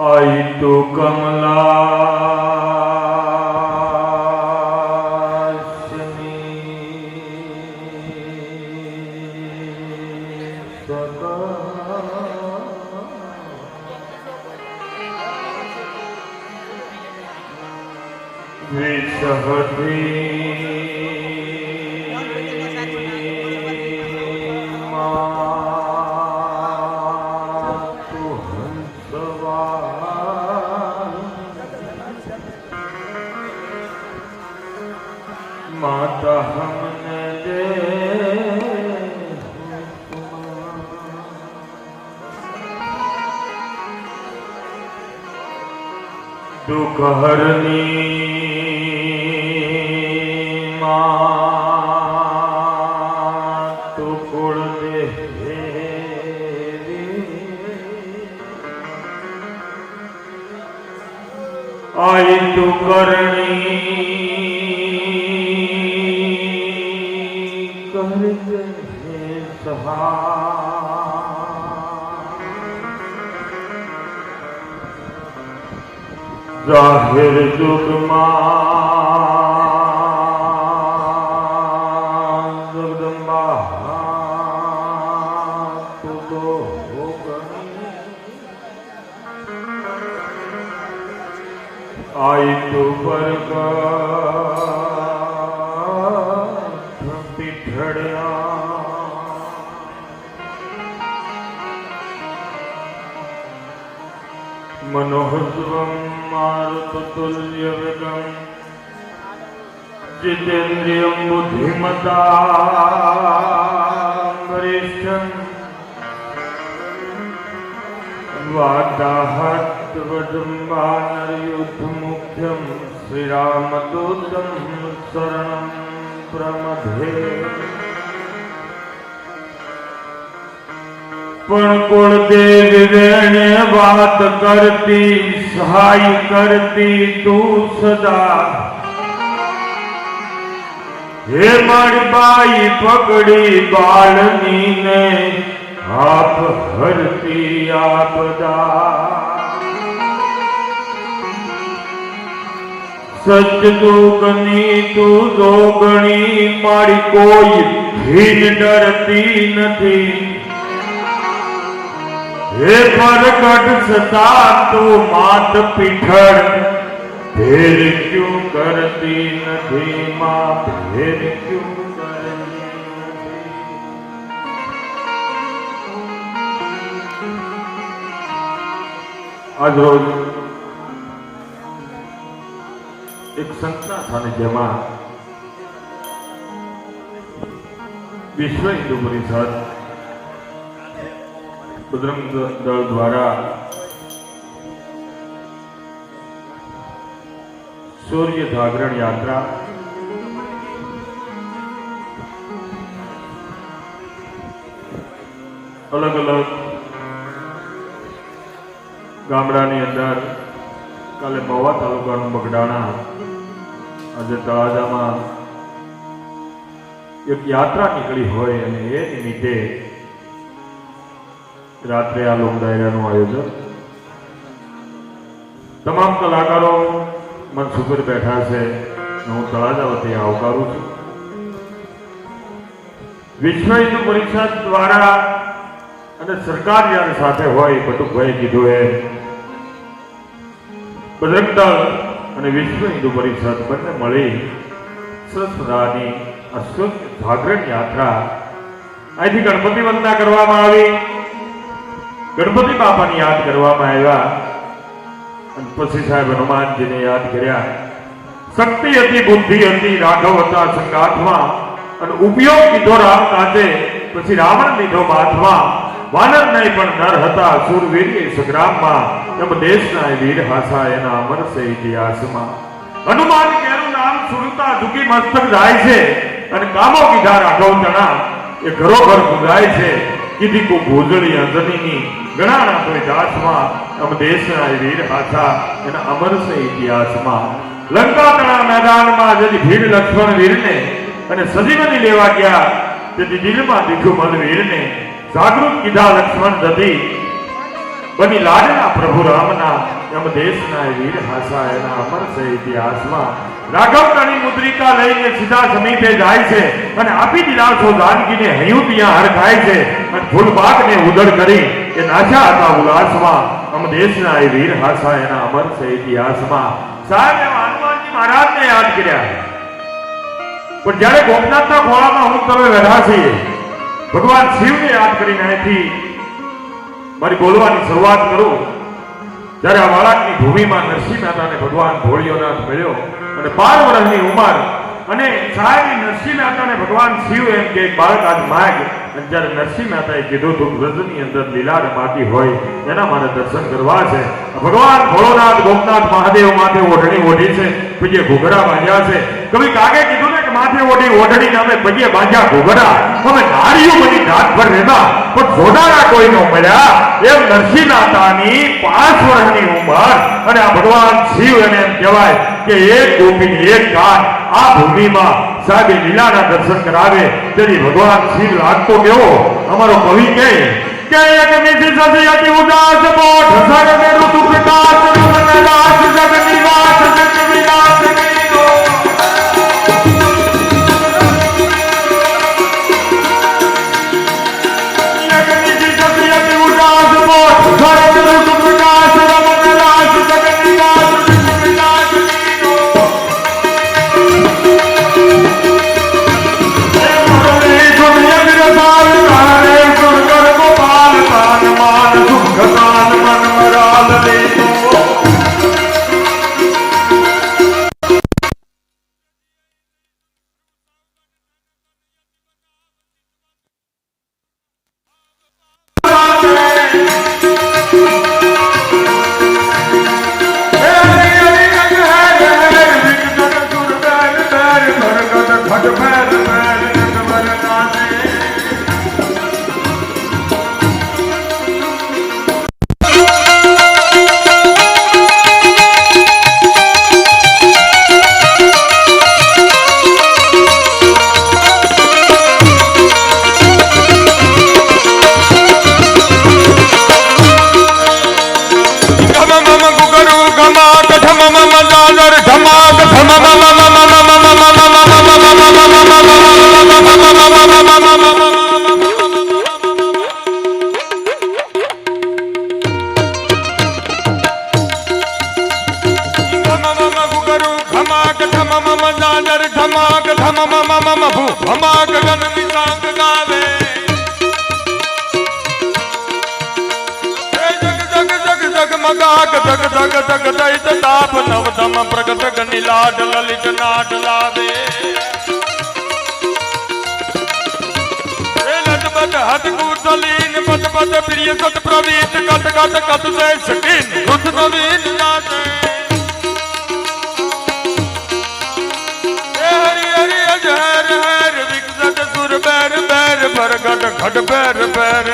ਆਈ ਤੋ ਕਮਲਾ। તું ઘરની તું કુળ આઈ તું કરે जाहिर जुग मां મનોહસ્વમ મારુતતુલ્યવગમ જીતેન્દ્રિયમ બુદ્ધિમતા વાદાહત્વજમ્બાનર્યુદ્ધમુખ્યમ શ્રીરામદૂતમ શરણમ પ્રમધે પણ કુળદેવ વેણે વાત કરતી, સહાય કરતી તું સદા. હે મારી બાઈ પકડી બાળની ને આપ હરતી આપદા. સચ દુગની તું દોગણી, મારી કોઈ ભીન ડરતી નથી. હે પ્રગટ સતા તું માત પીઠળ ભેર ક્યું કરતી નથી માં ભેર ક્યું કરતી નથી? આજ રોજ એક સંતના સાનિધ્યમાં વિશ્વ હિન્દુ પરિષદ બજરંગ દળ દ્વારા સૂર્ય જાગરણ યાત્રા અલગ અલગ ગામડાની અંદર કાલે મહુવા તાલુકાનું બગડાણા આજે તળાજામાં એક યાત્રા નીકળી હોય અને એ નિમિત્તે રાત્રે આ લોક ડાયરાનું આયોજન. તમામ કલાકારો મનસુખ પર બેઠા છે હું તળાજા વતી આવકારું છું. વિશ્વ હિન્દુ પરિષદ દ્વારા અને સરકાર જ્યારે સાથે હોય બટુકભાઈ કીધું એ, બજરંગ અને વિશ્વ હિન્દુ પરિષદ બંને મળી સરસ મજાની આ જાગરણ યાત્રા. અહીંથી ગણપતિ વંદના કરવામાં આવી. ગણપતિ બાપાને યાદ કરવામાં આવ્યા. અને પછી સાહેબ હનુમાનજીને યાદ કર્યા. શક્તિ હતી, બુદ્ધિ હતી, રાઘવ હતા, સંગાથમાં. અને ઉપયોગ લીધો રામ કાંતે પછી રાવણ લીધો બાથમાં વાનર નહીં પણ નર હતા સુરવીર સંગ્રામમાં. એમ દેશના વીર હાસા એના અમર ઇતિહાસમાં. હનુમાન કેરું નામ સુરતા ઝુકી મસ્તક જાય છે. અને કામો કીધા રાઘવ તણા એ ઘરો ઘર ગુંગાય છે. કીધી કો ભોજળી અંજનીની. ગણાના કોઈ દાસમાં અમ દેશના વીર હાથા એના અમર ઇતિહાસમાં. લંકાના મેદાનમાં જેથી ભીડ લક્ષ્મણ વીરને અને સજીવની લેવા ગયા, તેથી દિલમાં દીઠું મન વીરને જાગૃત કીધા લક્ષ્મણ દધી બની લાડના પ્રભુ રામના, એમ દેશના વીર હાસા એના અમર છે ઇતિહાસમાં. રાઘવતાની મુદ્રિકા લઈને સીધા સમીપે જાય છે અને આપી છો જાનકીને હૈયું ત્યાં હરખાય છે. અને ફૂલબાગને ઉદળ કરી એ નાચ્યા હતા ઉલ્લાસમાં અમ દેશના એ વીર હાસા એના અમર છે ઇતિહાસમાં. સાહેબ હનુમાનજી મહારાજને યાદ કર્યા. પણ જ્યારે ગોપનાથના ખોળામાં હું તમે વેઢા છીએ, ભગવાન શિવને યાદ કરીને અહીંથી મારી બોલવાની શરૂઆત કરું. જ્યારે આ વાળાકની ભૂમિમાં નરસિંહ મહેતાને ભગવાન ભોળિયોનાથ મળ્યો અને બાર વર્ષની ઉંમર અને સાહેબ નરસિંહ મહેતાને ભગવાન શિવ એમ કે બાળક આજ માગ અને જ્યારે નરસિંહ મહેતાએ કીધું, તું વ્રજની અંદર લીલા રમાતી હોય, એના મારે દર્શન કરવા છે. ભગવાન ભોળોનાથ, ગોપનાથ, મહાદેવ માટે ઓઢણી ઓઢી છે પછી ઘૂઘરા બાંધ્યા છે. કવિ કાગે માથે ઓઢી ઓઢડી અમે પગે બાંધ્યા ઘૂઘરા. અમે નારીઓ બની રાત ભર રહેતા, પણ જોડાણા કોઈ નો મળ્યા. એમ નરસિંહ પાંચ વર્ષની ઉંમર. અને આ ભગવાન શિવ એને એમ કહેવાય કે એક ગોપી એક કાન આ ભૂમિમાં સાહેબ લીલાના દર્શન કરાવે. તેથી ભગવાન શિવ લાગતો કેવો? અમારો કવિ કહે, કે એક નિધિ અતિ ઉદાસ, બોધ સગને ઋતુ પ્રકાશ કુતલીન પટ પટ પ્રિય સત પ્રવીત કટ કટ કટ સે સકીન રુત નવીન નાચે હે હરિ હરિ અજહર હર વિકસત સુર બેર બેર પ્રગટ ખડ બેર બેર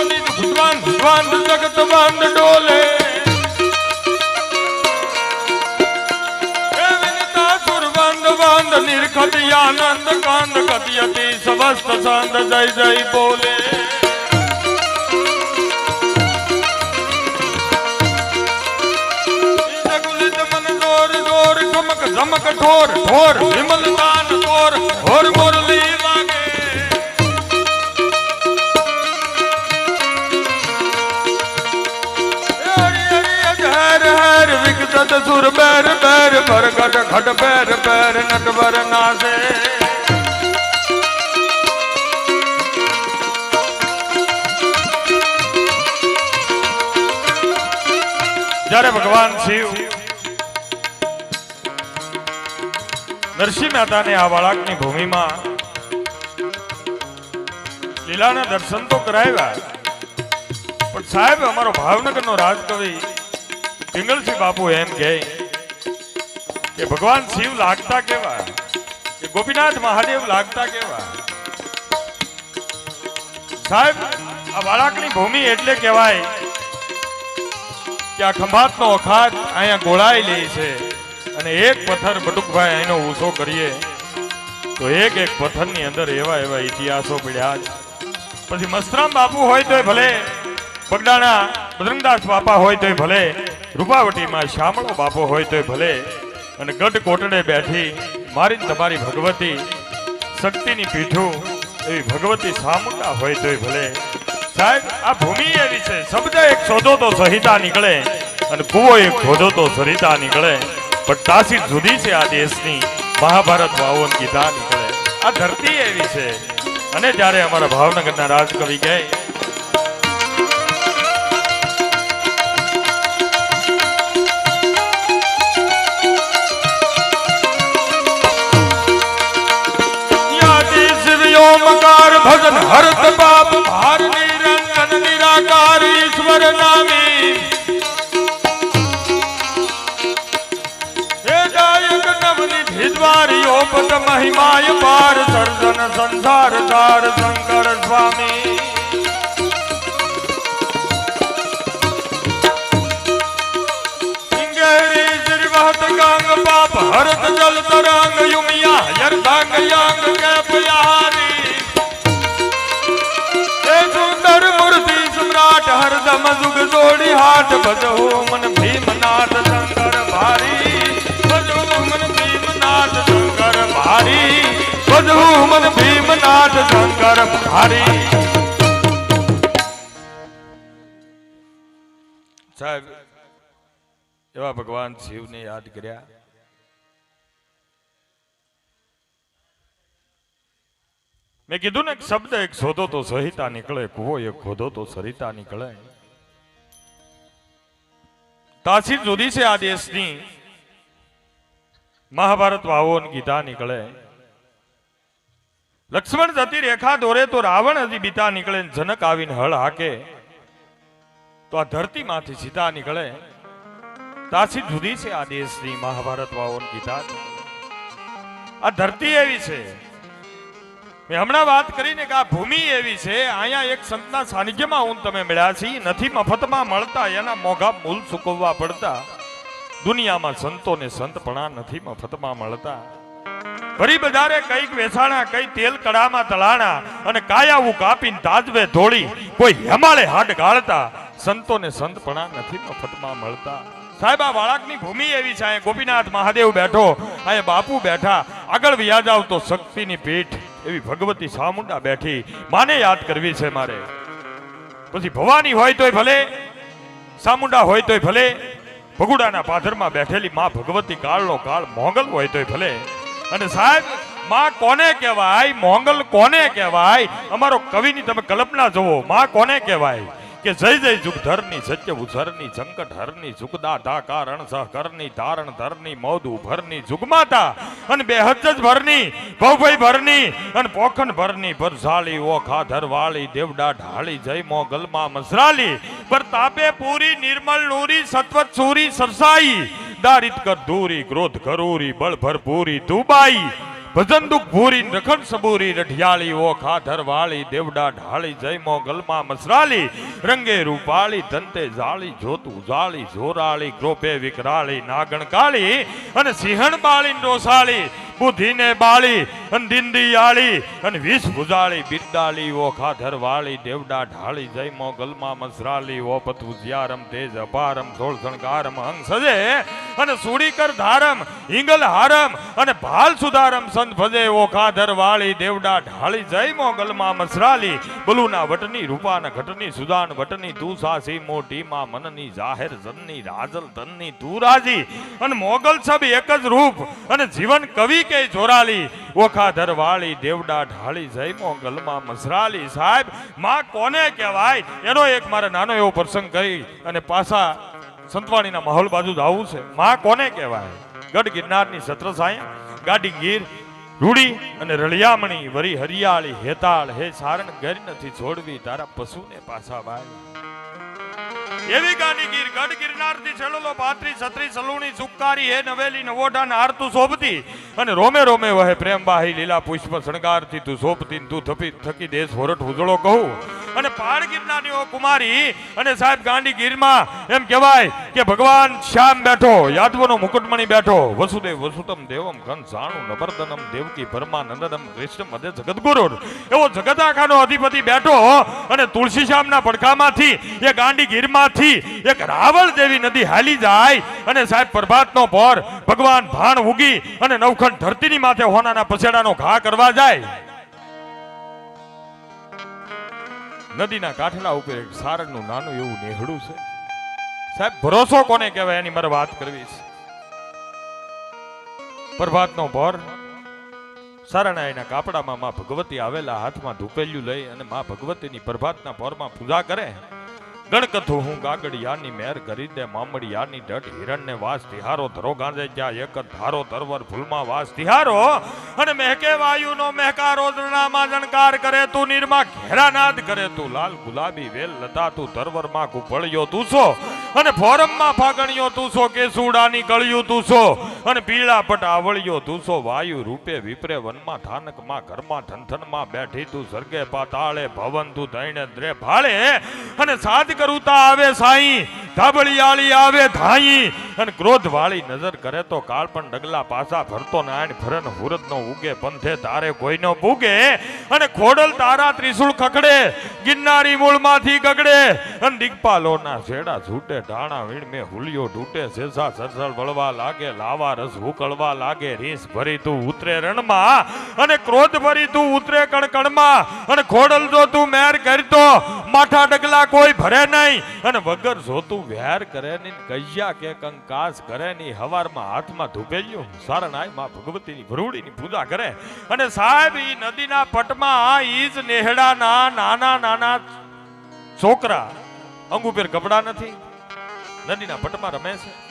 દંપતિ ભગવાન ભગવાન જગત બંધ ડોલે. નિર્ખત આનંદ કાંદ કતિયતિ સમસ્ત સંદ જય જય બોલે. ધમક ઠોર ઠોર વિમલ દાન તોર હોર મુરલી. નટત સુર બેર બેર પરગટ ખટ બેર બેર, નટવર નાશે. જ્યારે ભગવાન શિવ. નરસિંહ મહેતાને આ વાળાકની ભૂમિમાં લીલાના દર્શન તો કરાવ્યા. પણ સાહેબ, અમારો ભાવનગરનો રાજકવિ પિંગલસિંહ બાપુ, એમ કે. ભગવાન શિવ લાગતા કેવા? ગોપીનાથ મહાદેવ લાગતા કેવા? સાહેબ, આ બાળકની ભૂમિ એટલે કહેવાય કે આ ખંભાતનો અખાત અહીંયા ગોળાઈ લે છે અને એક પથ્થર બટુકભાઈ અહીંનો ઊંચો કરીએ તો એક એક પથ્થરની અંદર એવા એવા ઇતિહાસો પડ્યા છે. પછી મસ્તરામ બાપુ હોય તોય ભલે બગડાના બજરંગદાસ બાપા હોય તોય ભલે રૂપાવટીમાં શામળો બાપો હોય તોય ભલે. અને ગઢ કોટડે બેઠી મારી તમારી ભગવતી શક્તિની પીઠું એવી ભગવતી સામુંડા હોય તોય ભલે. સાહેબ, આ ભૂમિ એવી છે. શબ્દ એક શોધો તો સહિતા નીકળે અને કુવો એક ખોધો તો સરિતા નીકળે. પણ તાસીર જુદી છે આ દેશની. મહાભારત વાવન ગીતા નીકળે. આ ધરતી એવી છે. અને જ્યારે અમારા ભાવનગરના રાજકવિ કહે ભજન હરત બાપ હાર નિરંજન નિરાકાર ઈશ્વર નામી દ્વારીઓ પદ મહિમાય પાર સર્જન સંસાર તાર શંકર સ્વામી પાપ હરત જલ તરંગ યુમિયા યર્ધાંગ યાંગ કેપ પયારી હરદમ જુગ જોડી હાથ ભજો મન ભીમનાથ શંકર ભારી. ભજો મન ભીમનાથ શંકર ભારી. ભજો મન ભીમનાથ શંકર ભારી. સાહેબ, એવા ભગવાન શિવને યાદ કર્યા. મેં કીધું ને, એક શબ્દ, એક શોધો તો સહિતા નીકળે કુવો એક ખોદો તો સરિતા નીકળે. તાસીર જુદી છે આ દેશની. મહાભારત વાવો ગીતા નીકળે. લક્ષ્મણ જતી રેખા દોરે તો રાવણ હજી બીતા નીકળે જનક આવીને હળ હાકે. તો આ ધરતીમાંથી સીતા નીકળે. તાસી જુદી છે આ દેશની, મહાભારત વાવો ગીતા આ ધરતી એવી છે. હમણાં વાત કરીને કે આ ભૂમિ એવી છે, અહીંયા એક સંતના સાનિધ્યમાં હું તમે મળ્યા છીએ નથી મફતમાં મળતા, એના મોઘા મૂલ ચૂકવવા પડતા. દુનિયામાં સંતોને સંતપણા નથી મફતમાં મળતા. ફરી બજારે કંઈક વેસાણા, કઈ તેલ કડામાં તલાણા અને કાયાવું કાપીને તાજવે ધોળી કોઈ હેમાળે હાડ ગાળતા. સંતોને સંતપણા નથી મફતમાં મળતા. સાહેબ, આ વાળાકની ભૂમિ એવી છે, અહીંયા ગોપીનાથ મહાદેવ બેઠો, અહીંયા બાપુ બેઠા, આગળ વ્યા જાવ તો શક્તિની પીઠ, એવી ભગવતી સામુંડા બેઠી, માને યાદ કરવી છે મારે. પછી ભવાની હોય તોય ભલે, સામુંડા હોય તોય ભલે, ભગુડાના પાથરમાં બેઠેલી માં ભગવતી કાળનો કાળ મોંગલ હોય તોય ભલે. અને સાહેબ, માં કોને કહેવાય? મોંગલ કોને કહેવાય? અમારો કવિની તમે કલ્પના જોવો માં કોને કહેવાય? કે જય જય જુગધરની, સત્ય ઉધરની સંકટ હરની જુગદાતા કારણ સહકરની, ધારણ ધરની, મોદ ભરની જુગમાતા અને બે હજ ભરની ભવભાઈ ભરની અને પોખન ભરની ભરઝાળી ઓખા ધરવાળી દેવડા ઢાળી, જય મોગલમાં મસરાલી પર તાપે પૂરી, નિર્મલ નૂરી, સત્વત સુરી, સરસાઈ દારિત કર દૂરી, ક્રોધ કરૂરી બળ ભરપૂરી તુબાઈ ભજન દુઃખ ભૂરી, રખણ સબૂરી, રઢિયાળી, ઓખા, ધરવાળી, દેવડા ઢાળી, જય મોગલમાં મસરાલી રંગે રૂપાળી, ધંતે જાળી, જોતું જાળી, જોરાળી ક્રોપે વિકરાળી, નાગણ કાળી અને સિંહણ બાળી ડોસાળી બુદ્ધિને બાળી અને દિંદી આળી અને વિષ ભુજાળી, બિરડાળી, ઓખા, ધરવાળી, દેવડા ઢાળી, જય મોગલમાં મસરાલી પથુ જ્યારમ તેજ અપારમ ધોળ શણગારમ સજે અને સુડીકર ધારમ હિંગલ હારમ અને ભાલ સુધારમ સંત ભજે ઓખા ધરવાળી દેવડા ઢાળી જય મોગલમાં મસરાલી. બલુના વટની, રૂપાના ઘટની, સુદાન વટની તું સાસી મોટી માં મનની જાહેર જનની, રાજલ ધનની તું રાજી અને મોગલ સબ એક જ રૂપ અને જીવન કવિ કે જોરાલી. ઓખાધર વાળી દેવડા ઢાળી જય મોગલમાં મસરાલી. સાહેબ, માં કોને કહેવાય? એનો એક મારે નાનો એવો પ્રસંગ કરી અને પાછા સંતવાણીના માહોલ બાજુ જ આવવું છે. માં કોને કહેવાય? ગઢ ગિરનારની છત્ર સાય ગાડી ગીર, રૂડી અને રળિયામણી, વરી હરિયાળી, હેતાળ, હે સારણ ગર નથી છોડવી, તારા પશુને પાછા બાય એવી ગાડી ગીર, ગઢ ગિરનારથી છેલ્લો પાત્રી, છત્રી, સલુણી સુકારી હે નવેલી, નવોઢા નારતું શોભતી અને રોમે રોમે વહે પ્રેમ બાહી લીલા પુષ્પ શણગારથી તું શોભતી તું થપી, થકી દેશ હોરઠ ઉજળો કહું. અને પહાડ ગિરનારની ઓ કુમારી અને સાહેબ ગાંડી ગીરમાં એમ કહેવાય કે ભગવાન શ્યામ બેઠો, યાદવનો મુકુટમણી બેઠો, વસુદેવ વસુતમ દેવમ ઘન સાણુ નવર્તનમ દેવકી પરમાનંદનમ કૃષ્ણ મધ્ય જગદગુરુ એવો જગદાખાનો અધિપતિ બેઠો અને તુલસી શ્યામના પડખામાંથી, એ ગાંડી ગીરમાંથી એક રાવળ જેવી નદી હાલી જાય અને સાહેબ પ્રભાતનો ભોર ભગવાન ભાણ ઉગી અને નવખંડ ધરતીની માથે હોનાના પછેડાનો ઘા કરવા જાય. નદીના કાંઠલા ઉપર એક સારનું નાનું એવું નેહડું છે. સાહેબ, ભરોસો કોને કહેવાય એની મારે વાત કરવી છે? પ્રભાતનો ભોર સારણાઈના કાપડામાં માં ભગવતી આવેલા હાથમાં ધૂપેલ્યું લઈ અને માં ભગવતીની પ્રભાતના ભોરમાં પૂજા કરે. ગણકથુ હું ગાગડિયાની મેર કરી દે મામડિયાની ડટ હિરણને વાસ તિહારો ધરો ગાંજે જ્યાં એક ધારો ધરવર ફૂલમાં વાસ તિહારો. અને મહેકે વાયુનો મહેકારો જણામાં જણકાર કરે તું નિર્મા ઘેરાનાદ કરે તું લાલ ગુલાબી વેલ લતા તું ધરવરમાં કુપળિયો તું છો. અને ફોરમમાં ફાગણ્યો તું છો કે સુડાની ગળ્યું તું છો. અને પીળા પટ આવળ્યો તું છો, વાયુ રૂપે વિપરે વનમાં ધાનકમાં ઘરમાં ધનધનમાં બેઠી તું સર્ગે પાતાળે ભવન તું દૈણે દ્રે ભાળે. અને સાધ કરુતા આવે સાઈ, ધાબળિયાળી આવે ધાઈ, અને ક્રોધ વાળી નજર કરે તો કાળ પણ ડગલા પાછા ભરતો નાયણ ફરન હુરત નો ઉગે પંથે તારે કોઈનો ભૂગે, અને ખોડલ તારા ત્રિશુળ ખકડે ગિરનારી મૂળમાંથી ગગડે, અને દિગપાલોના છેડા છૂટે, ઢાણા વીણ મે હુલિયો ઢૂટે શેસા સરસળ વળવા લાગે, લાવા રસ ઉકળવા લાગે રીસ ભરી તું ઉતરે રણમાં, અને ક્રોધ ભરી તું ઉતરે કણકણમાં, અને ખોડલ જો તું મેર કરતો માથા ડગલા કોઈ ભરે નહીં. વગર જોતું વ્યાર કરે ની કજ્યા કે કંકાસ કરે ની હવારમાં હાથમાં ધૂપેલ્યું સારણાયમાં ભગવતીની ભરૂડીની પૂજા કરે. અને સાહેબ, ઈ નદીના પટમાં ઈ જ નેહડાના નાના નાના છોકરા અંગ ઉપર કપડા નથી. નદીના પટમાં રમે છે.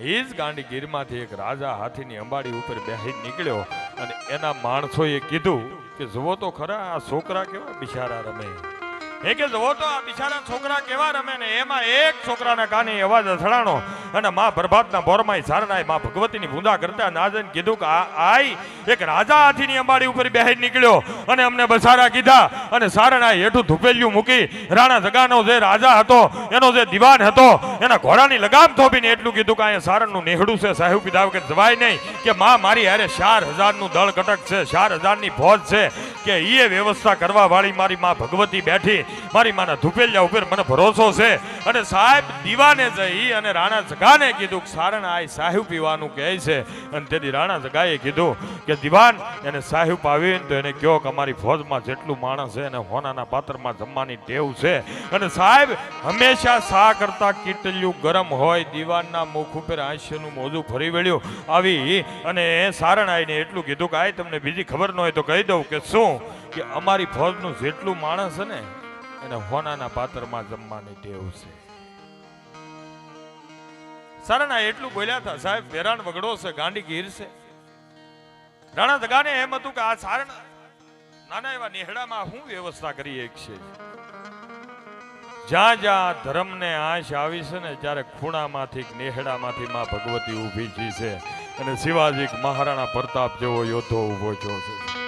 એ જ ગાંડી ગીરમાંથી એક રાજા હાથીની અંબાડી ઉપર બેહી નીકળ્યો. અને એના માણસોએ કીધું કે, જુઓ તો ખરા, આ છોકરા કેવા બિચારા રમે. એ કે જવો તો આ છોકરા કેવા રમે ને. એમાં એક છોકરાના કાને અવાજ અથડાણો અને માં પ્રભાતના બોરમાય સારનાયમાં ભગવતીની પૂજા કરતા નાજન કીધું કે આઈ, એક રાજા હાથીની અંબાડી ઉપર બેહી નીકળ્યો અને અમને બસારા કીધા અને સારણાએ હેઠું ધૂપેલિયું મૂકી રાણા જગાનો જે રાજા હતો, એનો જે દિવાન હતો, એના ઘોડાની લગામ થોપીને એટલું કીધું કે અહીંયા સારણનું નેહડું છે, સાહેબ કીધા કે જવાય નહીં, કે માં મારી હારે ચાર હજારનું દળ કટક છે, ચાર હજારની ફોજ છે, કે એ વ્યવસ્થા કરવા વાળી મારી માં ભગવતી બેઠી મારી માના ધુપેલિયા ઉપર મને ભરોસો છે. અને સાહેબ, દીવાને જઈ અને રાણા જગાને કીધું સારણ આ સાહેબ પીવાનું કહે છે. અને તેથી રાણા જગાએ કીધું કે દીવાન, એને સાહેબ આવીને તો એને કહો કે અમારી ફોજમાં જેટલું માણસ છે એને હોનાના પાત્રમાં જમવાની ટેવ છે. અને સાહેબ, હંમેશા સા કરતા કીટલ્યું ગરમ હોય, દીવાનના મુખ ઉપર હાસ્યનું મોજું ફરી વળ્યું. આવી અને સારણ આવીને એટલું કીધું કે આ તમને બીજી ખબર ન હોય તો કહી દઉં કે શું? કે અમારી ફોજનું જેટલું માણસ છે ને એને હોનાના પાત્રમાં જમવાની ટેવ છે. સારાના એટલું બોલ્યા હતા, સાહેબ, વેરાણ વગડો છે, ગાંડી ગીર છે. રાણા દગાને એમ હતું કે આ સારણ નાના એવા નેહડામાં શું વ્યવસ્થા કરી એક છે? જ્યાં જ્યાં ધર્મને આશ આવી છે ને, ત્યારે ખૂણામાંથી નેહડામાંથી માં ભગવતી ઊભી છે. અને શિવાજી મહારાણા પ્રતાપ જેવો યોદ્ધો ઊભો થયો છે.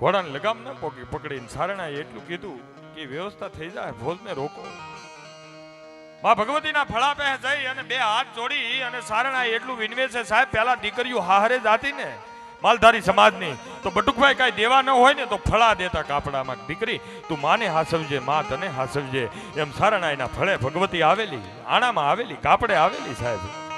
ઘોડાને લગામ ન પોકી પકડીને સારણાએ એટલું કીધું કે વ્યવસ્થા થઈ જાય, ભોજને રોકો. માં ભગવતીના ફળા પે જઈ અને બે હાથ જોડી અને સારણા એટલું વિનવે છે, સાહેબ, પેલા દીકરીઓ હારે જાતી ને, માલધારી સમાજની, તો બટુકભાઈ કાંઈ દેવા ન હોય ને, તો ફળા દેતા કાપડામાં. દીકરી, તું માને હાસવજે મા તને હાસવજે એમ સારણાઈના ફળે ભગવતી આવેલી, આણામાં આવેલી, કાપડે આવેલી સાહેબ.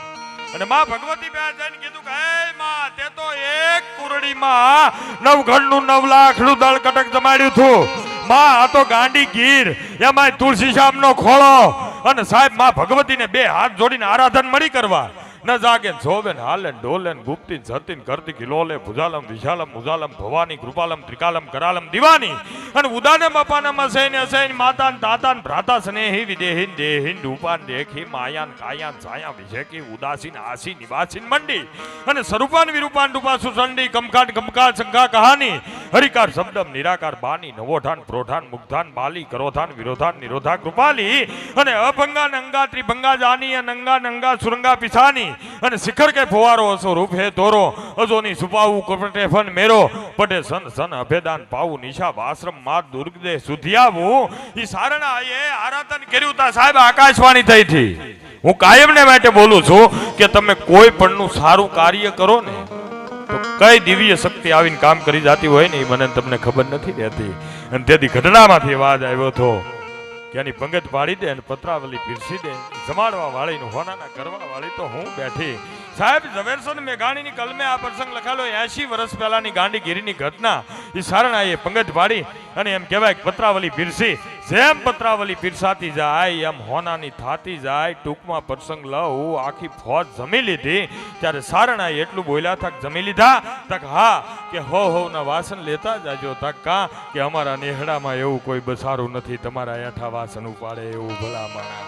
અને માં ભગવતી બે જઈને કીધું કે, હે માં, તે તો એક કુરડીમાં નવઘણનું નવ લાખનું દળ કટક જમાડ્યું હતું. માં, આ તો ગાંડી ગીર, એમાંય તુલસી શ્યામનો ખોળો. અને સાહેબ, માં ભગવતીને બે હાથ જોડીને આરાધન મળી કરવા. ન જાગે જોવે ને હાલે ડોલે ને ગુપ્તી કરતી કિલોલે ભુજાલમ, વિશાલમ, મુજાલમ, ભવાની, કૃપાલમ, ત્રિકાલમ, કરાલમ, દિવાની. અને ઉદાનમ અપાનમ અસૈન અસૈન માતાન તાતાન ભ્રાતા સ્નેહી વિદેહીન દેહીન રૂપાન દેખી માયાન કાયાન છાયા વિષેકી ઉદાસીન આસી નિવાસીન મંડી. અને સ્વરૂપાન વિરૂપાન રૂપા સુસંડી કમકાટ કમકાટ શંકા કહાની. હરિકાર શબ્દમ, નિરાકાર બાની નવોઠાન પ્રોઠાન મુગ્ધાન બાલી કરોધાન વિરોધાન નિરોધા કૃપાલી. અને અભંગા નંગા ત્રિભંગા જાની, અનંગા, નંગા, સુરંગા પિછાની અને શિખર કે ફુવારો અસો રૂપ હે તોરો અજોની સુપાવું કપટે ફન મેરો, પટે સન સન અભેદાન પાવું નિશા આશ્રમમાં દુર્ગદે સુધિયાવું ઈ સારણા એ આરાધન કર્યું તા સાહેબ, આકાશવાણી થઈ થી. હું કાયમને માટે બોલું છું કે તમે કોઈ પણનું સારું કાર્ય કરો ને, તો કઈ દિવ્ય શક્તિ આવીને કામ કરી જાતી હોય ને એ મને તમને ખબર નથી રહેતી. અને તેથી ઘટનામાંથી અવાજ આવ્યો હતો એની પંગત પાડી દે અને પત્રાવલી પીરસી દે. જમાડવા વાળી હોનાના કરવા વાળી તો હું બેઠી. સાહેબ, ઝવેરસન મેઘાણીની કલમે આ પ્રસંગ લખાયેલો એસી વર્ષ પહેલાની ગાંડીગીરીની ઘટના. એ સારણા એ પંગત પાડી અને એમ કહેવાય પત્રાવલી પીરસી. જેમ પત્રાવલી પીરસાતી જાય, એમ હોનાની થાતી જાય, ટૂંકમાં પ્રસંગ લઉં આખી ફોજ જમી લીધી. ત્યારે સારણાએ એટલું બોલ્યા થાક જમી લીધા? તક હા, કે હો હો, ના વાસણ લેતા જાજો. તક કા, કે અમારા નેહડામાં એવું કોઈ બસારું નથી, તમારા એઠા વાસણ ઉપાડે એવું ભલા માણા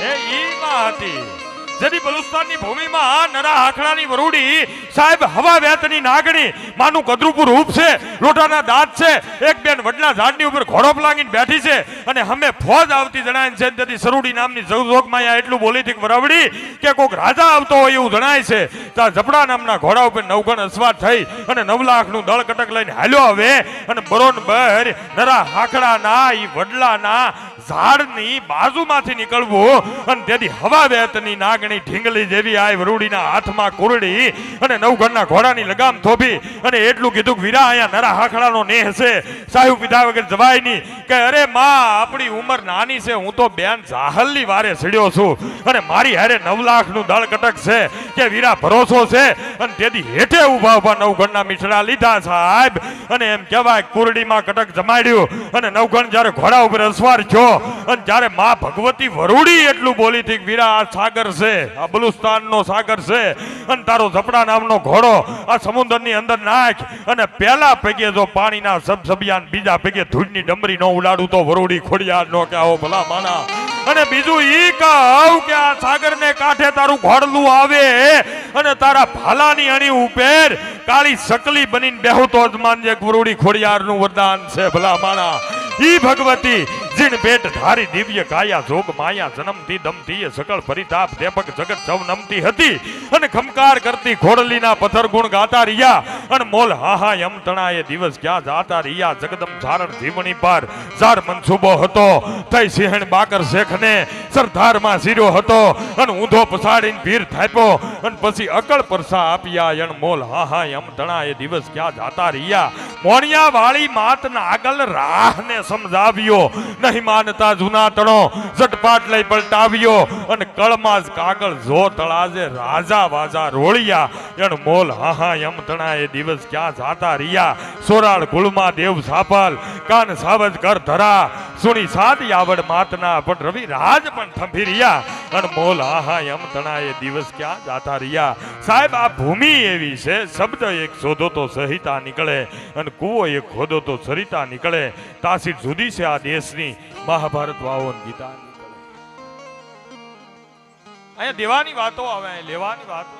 એ ઈ હતી. જેથી બલુસ્તાનની ભૂમિમાં નરા હાખડાની વરૂડી સાહેબ હવા વેતની નાગણી, માનું કદરૂપુર રૂપ છે, લોટાના દાંત છે, એક બેન વડલા ઝાડની ઉપર ઘોડો લાગીને બેઠી છે અને હમે ફોજ આવતી જણાય છે તેથી સરુડી નામની જોગમાં એટલું બોલી વરવડી કે કોઈક રાજા આવતો હોય એવું જણાય છે. ત્યાં જપડા નામના ઘોડા ઉપર નવગણ અસવાર થઈ અને નવ લાખનું દળ કટક લઈને હાલ્યો હવે અને બરોબર નરા હાકડાના ઈ વડલાના ઝાડની બાજુમાંથી નીકળવું અને તેથી હવા વેતની નાગણી ઢીંગલી જેવી આ વરૂડીના હાથમાં કુરડી અને નવગણના ઘોડાની લગામ થોભી અને એટલું કીધું વીરા, અહીંયા નરા હાખડાનો નેહ છે. સાહેબ પીધા વગર જવાય નહીં. કે અરે માં, આપણી ઉંમર નાની છે, હું તો બેન જાહલની વારે સડ્યો છું. અને મારી હારે નવ લાખનું દળ કટક છે કે વીરા ભરોસો છે. અને તેથી હેઠે ઊભા ઊભા નવગણના મીઠડા લીધા, સાહેબ. અને એમ કહેવાય કુરડીમાં કટક જમાડ્યું. અને નવગણ જ્યારે ઘોડા ઉપર અસવાર થયો, અને જ્યારે માં ભગવતી વરુડી એટલું બોલી હતી વીરા, આ સાગર છે. બલુસ્તાનનો સાગર છે. અને તારો ઝપડા નામનો ઘોડો આ સમુદ્રની અંદર નાખ. અને પહેલા પગે જો પાણીના સબસબિયાન બીજા પગે ધૂળની ડમરી નો ઉડાડું તો વરુડી ખોડિયાર નો કે આવો ભલા માના. અને બીજું ઈ કહું કે આ સાગરને કાંઠે તારું ઘોડલું આવે. અને તારા ભાલાની અણી ઉપર કાળી સકલી બનીને બેહું તો જ માનજે વરુડી ખોડિયારનું વરદાન છે ભલા માણા ઈ ભગવતી હતી. અને ઊંધો પસાડીને ભીર થાપ્યો. અને પછી અકળ પરસા આપ્યા. મોલ હાહા યમ તણા એ દિવસ ક્યાં જાતા રહ્યા. મોણિયા વાળી માતના આગળ રાહને સમજાવ્યો. નહીં માનતા જૂના તણો ઝટપાટ લઈ પલટાવ્યો અને કળમાં જ કાગળ જો તળાજે રાજા વાજા રોળિયા. એણ મોલ હા હા એમ તણા એ દિવસ ક્યાં જાતા રહ્યા? સોરાળ કુળમાં દેવ સાપલ કાન સાવજ કર ધરા. સુણી સાદી આવડ માતના, પણ રવિ રાજ પણ થંભી રહ્યા. અને મોલ આહા યમ તણા એ દિવસ ક્યાં જાતા રહ્યા? સાહેબ, આ ભૂમિ એવી છે, શબ્દ એક શોધો તો સહિતા નીકળે, અને કૂવો એક ખોદો તો સરિતા નીકળે. તાસી જુદી છે આ દેશની મહાભારત વાવો ગીતા અહીંયા દેવાની વાતો આવે લેવાની વાતો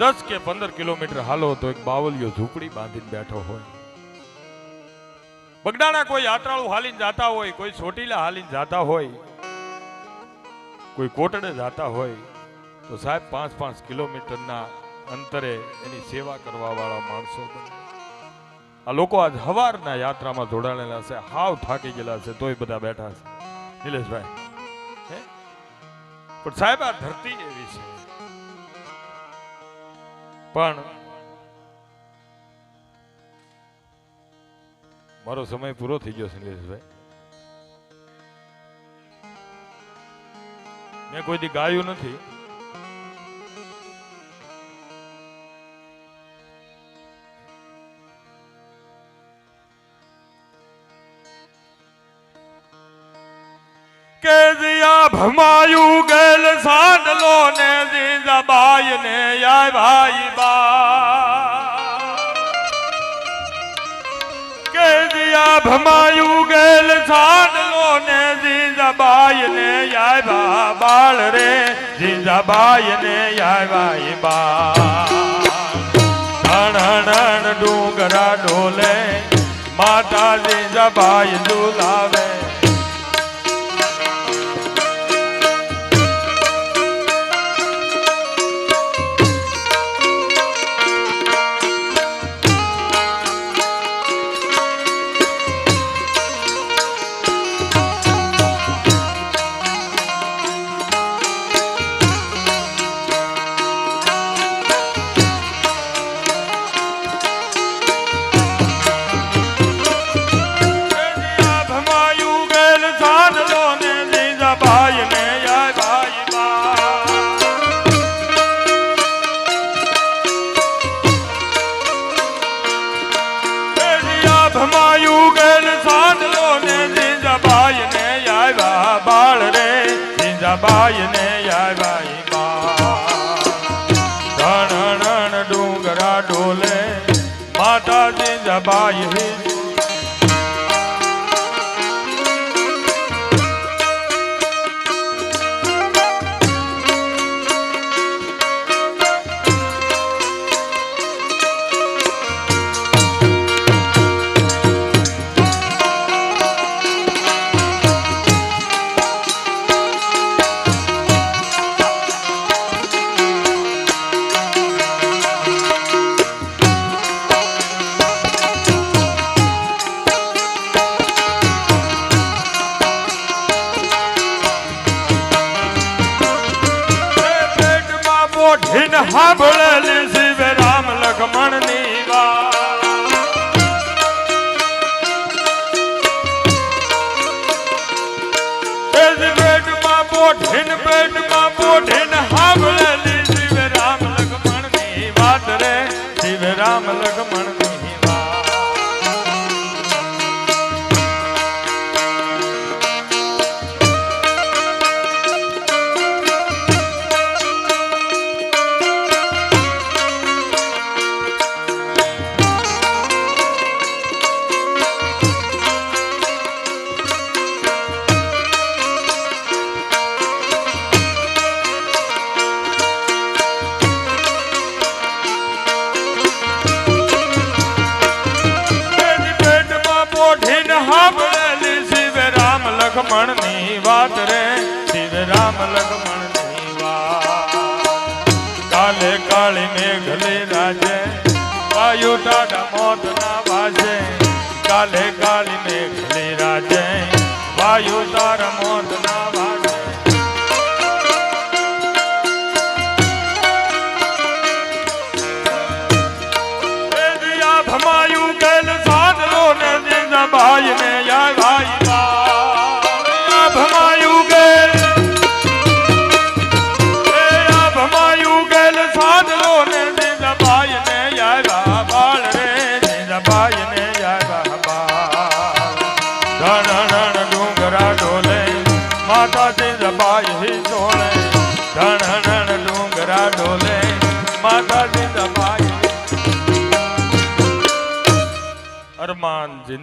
દસ કે પંદર કિલોમીટર હાલો તો એક બાવલિયો ઝૂંપડી બાંધીને બેઠો હોય. બગડાના કોઈ યાત્રાળુ હાલીને જાતા હોય, કોઈ ચોટીલા હાલીને જાતા હોય, કોઈ કોટડે જાતા હોય, તો સાહેબ પાંચ પાંચ કિલોમીટરના અંતરે એની સેવા કરવા વાળા માણસો બને. આ લોકો આજ હવારના યાત્રામાં જોડાયેલા છે, હાવ થાકી ગયેલા છે, તોય બધા બેઠા છે. નિલેશભાઈ પણ સાહેબ, આ ધરતી એવી છે. પણ મારો સમય પૂરો થઈ ગયો છે, નિલેશભાઈ. મેં કોઈ દી ગાયું નથી. ભમાયું ગેલ સાંડલો ને જીજાબાઈ ને યાય ભાઈ બા. કે દિયા ભમાયું ગેલ સાંડલો ને જીજાબાઈ ને યાય બા બાળ રે. જીજાબાઈ ને યાય ભાઈ બા. ધણ ડુંગરા ડોલે, માતા જીજાબાઈ ઝુલાવે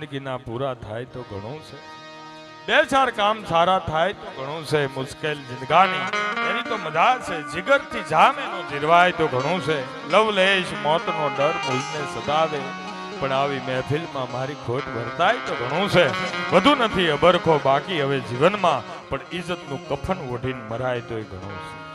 જિંદગીના પૂરા થાય તો ઘણું છે. બે ચાર કામ સારા થાય તો ઘણું છે, મુશ્કેલ જિંદગાની. એની તો મજા છે, જીગરથી જામ એનો જીરવાય તો ઘણું છે. લવલેશ મોતનો ડર મૂલને સતાવે. પણ આવી મહેફિલમાં મારી ખોટ વર્તાય તો ઘણું છે. વધુ નથી અબરખો બાકી હવે જીવનમાં, પણ ઇજ્જતનું કફન ઓઢીને મરાય તોય ઘણું છે.